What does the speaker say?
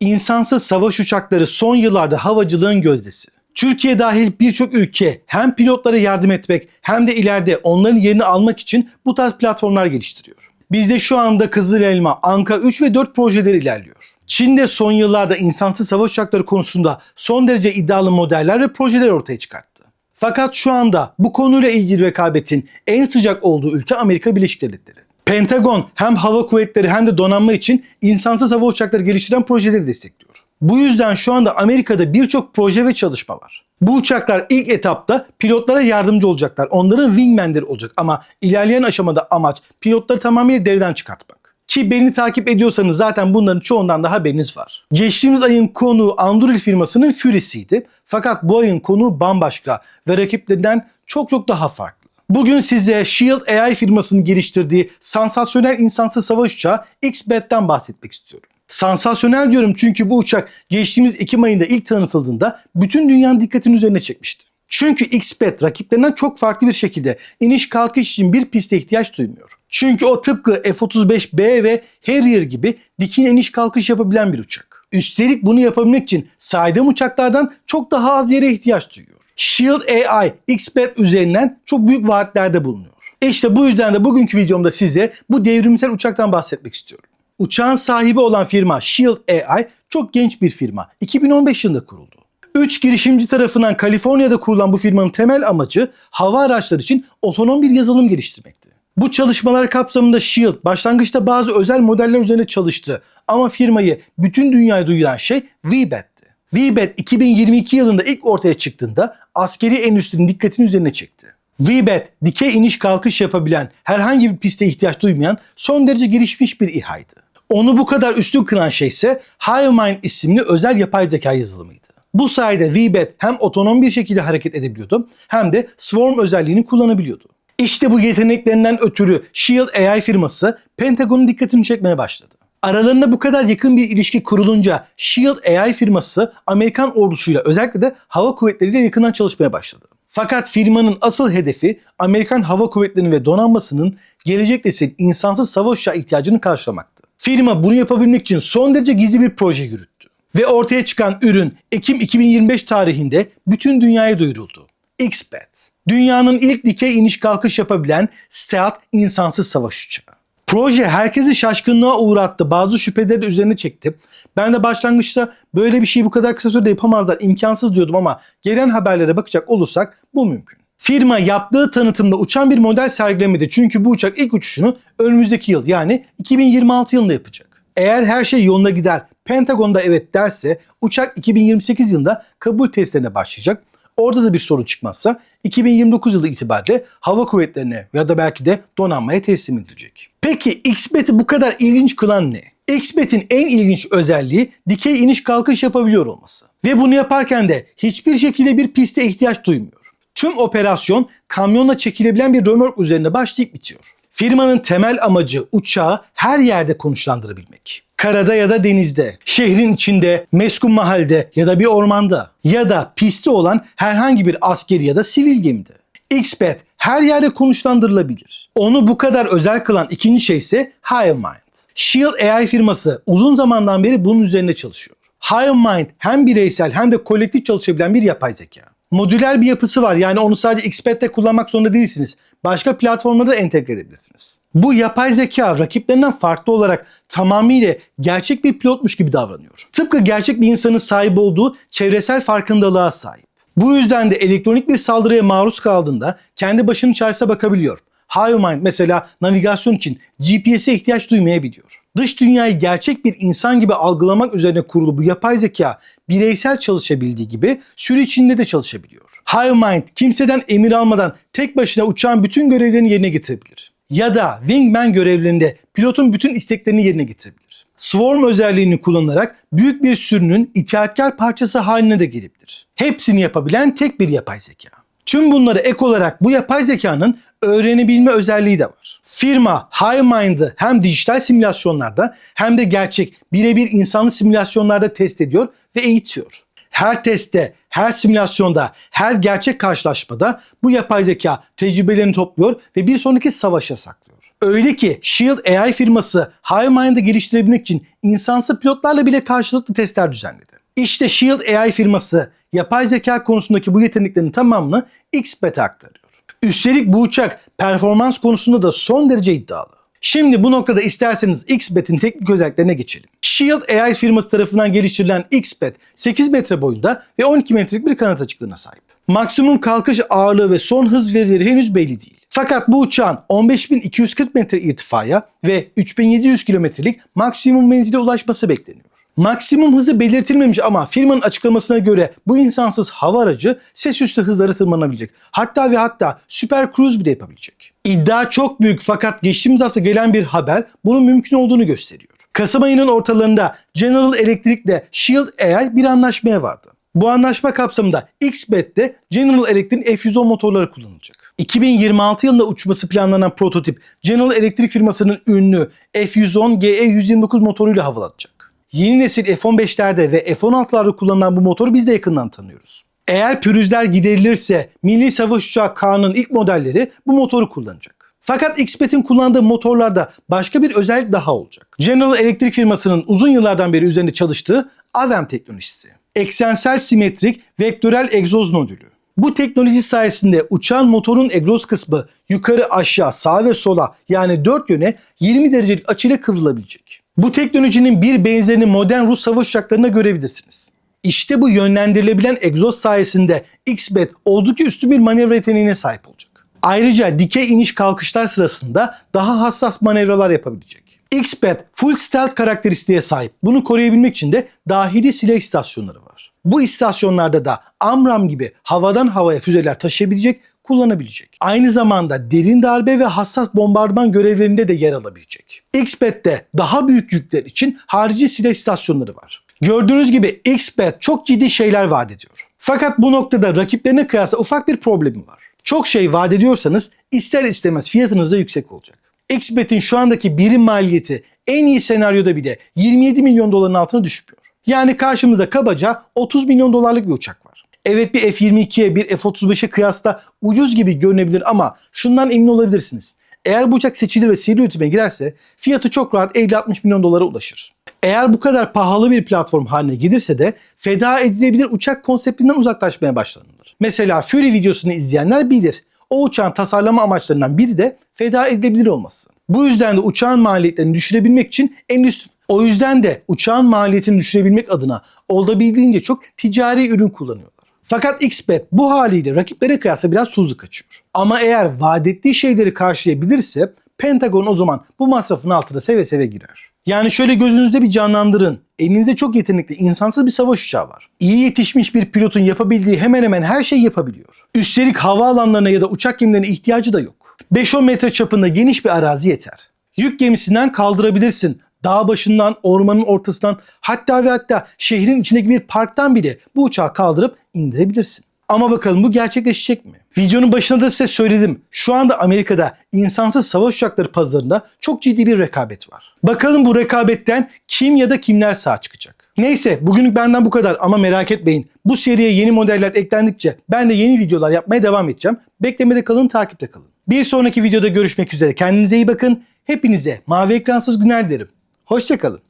İnsansız savaş uçakları son yıllarda havacılığın gözdesi. Türkiye dahil birçok ülke hem pilotlara yardım etmek hem de ileride onların yerini almak için bu tarz platformlar geliştiriyor. Bizde şu anda Kızıl Elma, Anka 3 ve 4 projeleri ilerliyor. Çin de son yıllarda insansız savaş uçakları konusunda son derece iddialı modeller ve projeler ortaya çıkarttı. Fakat şu anda bu konuyla ilgili rekabetin en sıcak olduğu ülke Amerika Birleşik Devletleri. Pentagon hem hava kuvvetleri hem de donanma için insansız hava uçakları geliştiren projeleri destekliyor. Bu yüzden şu anda Amerika'da birçok proje ve çalışma var. Bu uçaklar ilk etapta pilotlara yardımcı olacaklar. Onların wingmanleri olacak ama ilerleyen aşamada amaç pilotları tamamıyla deriden çıkartmak. Ki beni takip ediyorsanız zaten bunların çoğundan da haberiniz var. Geçtiğimiz ayın konuğu Anduril firmasının Fury'siydi. Fakat bu ayın konuğu bambaşka ve rakiplerinden çok çok daha farklı. Bugün size Shield AI firmasının geliştirdiği sansasyonel insansız savaş uçağı X-Bat'ten bahsetmek istiyorum. Sansasyonel diyorum çünkü bu uçak geçtiğimiz Ekim ayında ilk tanıtıldığında bütün dünyanın dikkatini üzerine çekmişti. Çünkü X-Bat rakiplerinden çok farklı bir şekilde iniş kalkış için bir piste ihtiyaç duymuyor. Çünkü o tıpkı F-35B ve Harrier gibi dikine iniş kalkış yapabilen bir uçak. Üstelik bunu yapabilmek için saydığım uçaklardan çok daha az yere ihtiyaç duyuyor. Shield AI X-Bat üzerinden çok büyük vaatlerde bulunuyor. İşte bu yüzden de bugünkü videomda size bu devrimsel uçaktan bahsetmek istiyorum. Uçağın sahibi olan firma Shield AI çok genç bir firma. 2015 yılında kuruldu. 3 girişimci tarafından Kaliforniya'da kurulan bu firmanın temel amacı hava araçları için otonom bir yazılım geliştirmekti. Bu çalışmalar kapsamında Shield başlangıçta bazı özel modeller üzerine çalıştı ama firmayı bütün dünyaya duyuran şey VBAT'ti. VBAT 2022 yılında ilk ortaya çıktığında askeri endüstrinin dikkatini üzerine çekti. VBAT dikey iniş kalkış yapabilen, herhangi bir piste ihtiyaç duymayan son derece gelişmiş bir İHA'ydı. Onu bu kadar üstün kılan şey ise HiveMind isimli özel yapay zeka yazılımıydı. Bu sayede VBAT hem otonom bir şekilde hareket edebiliyordu hem de Swarm özelliğini kullanabiliyordu. İşte bu yeteneklerinden ötürü Shield AI firması Pentagon'un dikkatini çekmeye başladı. Aralarında bu kadar yakın bir ilişki kurulunca Shield AI firması Amerikan ordusuyla özellikle de hava kuvvetleriyle yakından çalışmaya başladı. Fakat firmanın asıl hedefi Amerikan Hava Kuvvetleri'nin ve donanmasının gelecek nesil insansız savaş uçağı ihtiyacını karşılamaktı. Firma bunu yapabilmek için son derece gizli bir proje yürüttü. Ve ortaya çıkan ürün Ekim 2025 tarihinde bütün dünyaya duyuruldu. X-Bat. Dünyanın ilk dikey iniş kalkış yapabilen stealth insansız savaş uçağı. Proje herkesi şaşkınlığa uğrattı. Bazı şüpheleri de üzerine çekti. Ben de başlangıçta böyle bir şeyi bu kadar kısa sürede yapamazlar, imkansız diyordum ama gelen haberlere bakacak olursak bu mümkün. Firma yaptığı tanıtımda uçan bir model sergilemedi. Çünkü bu uçak ilk uçuşunu önümüzdeki yıl yani 2026 yılında yapacak. Eğer her şey yoluna gider, Pentagon'da evet derse uçak 2028 yılında kabul testlerine başlayacak. Orada da bir sorun çıkmazsa 2029 yılı itibariyle hava kuvvetlerine ya da belki de donanmaya teslim edilecek. Peki X-Bat'i bu kadar ilginç kılan ne? X-Bat'in en ilginç özelliği dikey iniş kalkış yapabiliyor olması. Ve bunu yaparken de hiçbir şekilde bir piste ihtiyaç duymuyor. Tüm operasyon kamyonla çekilebilen bir römork üzerinde başlayıp bitiyor. Firmanın temel amacı uçağı her yerde konuşlandırabilmek. Karada ya da denizde, şehrin içinde, meskun mahalde ya da bir ormanda ya da pisti olan herhangi bir askeri ya da sivil gemide. X-Bat her yerde konuşlandırılabilir. Onu bu kadar özel kılan ikinci şey ise HiveMind. Shield AI firması uzun zamandan beri bunun üzerine çalışıyor. HiveMind hem bireysel hem de kolektif çalışabilen bir yapay zeka. Modüler bir yapısı var yani onu sadece X-Bat'te kullanmak zorunda değilsiniz. Başka platformlarda da entegre edebilirsiniz. Bu yapay zeka rakiplerinden farklı olarak tamamıyla gerçek bir pilotmuş gibi davranıyor. Tıpkı gerçek bir insanın sahip olduğu çevresel farkındalığa sahip. Bu yüzden de elektronik bir saldırıya maruz kaldığında kendi başının çaresine bakabiliyor. HiveMind mesela navigasyon için GPS'e ihtiyaç duymayabiliyor. Dış dünyayı gerçek bir insan gibi algılamak üzerine kurulu bu yapay zeka bireysel çalışabildiği gibi sürü içinde de çalışabiliyor. HiveMind kimseden emir almadan tek başına uçağın bütün görevlerini yerine getirebilir. Ya da Wingman görevlerinde pilotun bütün isteklerini yerine getirebilir. Swarm özelliğini kullanarak büyük bir sürünün itaatkar parçası haline de gelebilir. Hepsini yapabilen tek bir yapay zeka. Tüm bunları ek olarak bu yapay zekanın öğrenebilme özelliği de var. Firma HiveMind'ı hem dijital simülasyonlarda hem de gerçek birebir insanlı simülasyonlarda test ediyor ve eğitiyor. Her testte, her simülasyonda, her gerçek karşılaşmada bu yapay zeka tecrübelerini topluyor ve bir sonraki savaşa saklıyor. Öyle ki Shield AI firması HiveMind'ı geliştirebilmek için insansı pilotlarla bile karşılıklı testler düzenledi. İşte Shield AI firması yapay zeka konusundaki bu yeteneklerin tamamını XBET'e aktarıyor. Üstelik bu uçak performans konusunda da son derece iddialı. Şimdi bu noktada isterseniz XBET'in teknik özelliklerine geçelim. Shield AI firması tarafından geliştirilen XBET 8 metre boyunda ve 12 metrelik bir kanat açıklığına sahip. Maksimum kalkış ağırlığı ve son hız verileri henüz belli değil. Fakat bu uçağın 15.240 metre irtifaya ve 3700 kilometrelik maksimum menzile ulaşması bekleniyor. Maksimum hızı belirtilmemiş ama firmanın açıklamasına göre bu insansız hava aracı ses üstü hızları tırmanabilecek. Hatta ve hatta süper cruise bile yapabilecek. İddia çok büyük fakat geçtiğimiz hafta gelen bir haber bunun mümkün olduğunu gösteriyor. Kasım ayının ortalarında General Electric ile Shield AI bir anlaşmaya vardı. Bu anlaşma kapsamında XBET'te General Electric'in F110 motorları kullanılacak. 2026 yılında uçması planlanan prototip General Electric firmasının ünlü F110 GE129 motoruyla havalanacak. Yeni nesil F-15'lerde ve F-16'larda kullanılan bu motoru biz de yakından tanıyoruz. Eğer pürüzler giderilirse Milli Savaş Uçağı K'nın ilk modelleri bu motoru kullanacak. Fakat XPET'in kullandığı motorlarda başka bir özellik daha olacak. General Electric firmasının uzun yıllardan beri üzerinde çalıştığı AVEM teknolojisi. Eksensel simetrik vektörel egzoz nodülü. Bu teknoloji sayesinde uçağın motorun egzoz kısmı yukarı aşağı sağ ve sola yani dört yöne 20 derecelik açıyla kıvrılabilecek. Bu teknolojinin bir benzerini modern Rus savaş uçaklarında görebilirsiniz. İşte bu yönlendirilebilen egzoz sayesinde XBET oldukça üstün bir manevra yeteneğine sahip olacak. Ayrıca dikey iniş kalkışlar sırasında daha hassas manevralar yapabilecek. XBET full stealth karakteristiğe sahip. Bunu koruyabilmek için de dahili silah istasyonları var. Bu istasyonlarda da Amram gibi havadan havaya füzeler taşıyabilecek, kullanabilecek. Aynı zamanda derin darbe ve hassas bombardıman görevlerinde de yer alabilecek. XBET'te daha büyük yükler için harici silah istasyonları var. Gördüğünüz gibi XBET çok ciddi şeyler vaat ediyor. Fakat bu noktada rakiplerine kıyasla ufak bir problemi var. Çok şey vaat ediyorsanız ister istemez fiyatınız da yüksek olacak. XBET'in şu andaki birim maliyeti en iyi senaryoda bile 27 milyon doların altına düşmüyor. Yani karşımızda kabaca 30 milyon dolarlık bir uçak var. Evet bir F-22'ye bir F-35'e kıyasla ucuz gibi görünebilir ama şundan emin olabilirsiniz. Eğer bu uçak seçilir ve seri üretime girerse fiyatı çok rahat 50-60 milyon dolara ulaşır. Eğer bu kadar pahalı bir platform haline gelirse de feda edilebilir uçak konseptinden uzaklaşmaya başlanılır. Mesela Fury videosunu izleyenler bilir. O uçağın tasarlama amaçlarından biri de feda edilebilir olması. Bu yüzden de uçağın maliyetlerini düşürebilmek için en üst o yüzden de uçağın maliyetini düşürebilmek adına olabildiğince çok ticari ürün kullanıyorlar. Fakat XBET bu haliyle rakiplere kıyasla biraz tuzlu kaçıyor. Ama eğer vaat ettiği şeyleri karşılayabilirse Pentagon o zaman bu masrafın altına seve seve girer. Yani şöyle gözünüzde bir canlandırın. Elinizde çok yetenekli insansız bir savaş uçağı var. İyi yetişmiş bir pilotun yapabildiği hemen hemen her şeyi yapabiliyor. Üstelik havaalanlarına ya da uçak gemilerine ihtiyacı da yok. 5-10 metre çapında geniş bir arazi yeter. Yük gemisinden kaldırabilirsin. Dağ başından, ormanın ortasından hatta ve hatta şehrin içindeki bir parktan bile bu uçağı kaldırıp indirebilirsin. Ama bakalım bu gerçekleşecek mi? Videonun başında da size söyledim. Şu anda Amerika'da insansız savaş uçakları pazarında çok ciddi bir rekabet var. Bakalım bu rekabetten kim ya da kimler sağ çıkacak? Neyse bugünlük benden bu kadar ama merak etmeyin. Bu seriye yeni modeller eklendikçe ben de yeni videolar yapmaya devam edeceğim. Beklemede kalın, takipte kalın. Bir sonraki videoda görüşmek üzere. Kendinize iyi bakın. Hepinize mavi ekransız günler dilerim. Hoşçakalın.